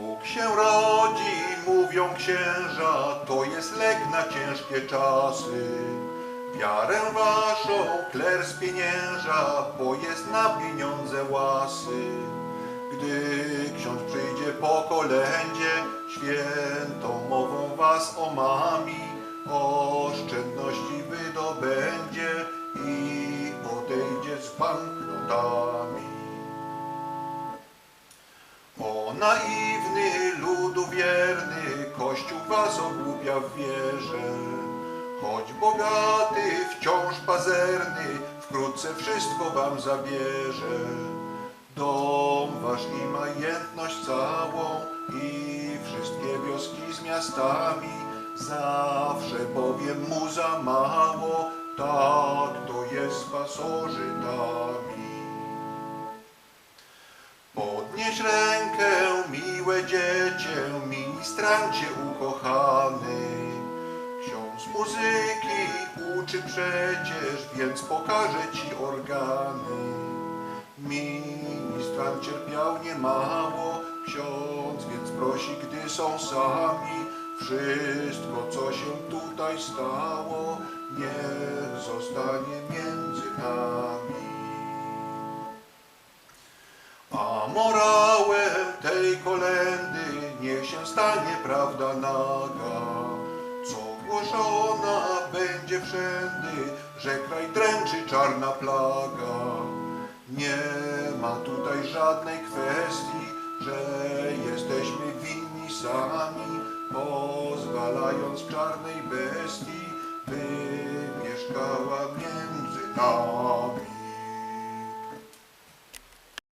Bóg się rodzi, mówią księża, to jest lek na ciężkie czasy. Wiarę waszą kler spienięża, bo jest na pieniądze łasy. Gdy ksiądz przyjdzie po kolędzie, świętą mową was omami, oszczędności wydobędzie i odejdzie z banknotami. O naiwny, ludu wierny, Kościół was ogłupia w wierze. Choć bogaty, wciąż pazerny, wkrótce wszystko wam zabierze. Dom wasz i majętność całą i wszystkie wioski z miastami, zawsze bowiem mu za mało, tak to jest z pasożytami. Ministrancie ukochany. Ksiądz muzyki uczy przecież, więc pokaże ci organy. Ministrant cierpiał niemało, ksiądz więc prosi, gdy są sami. Wszystko, co się tutaj stało, niech zostanie między nami. A morałem tej kolendy niech się stanie prawda naga, co głoszona będzie wszędy, że kraj dręczy czarna plaga. Nie ma tutaj żadnej kwestii, że jesteśmy winni sami, pozwalając czarnej bestii, by mieszkała między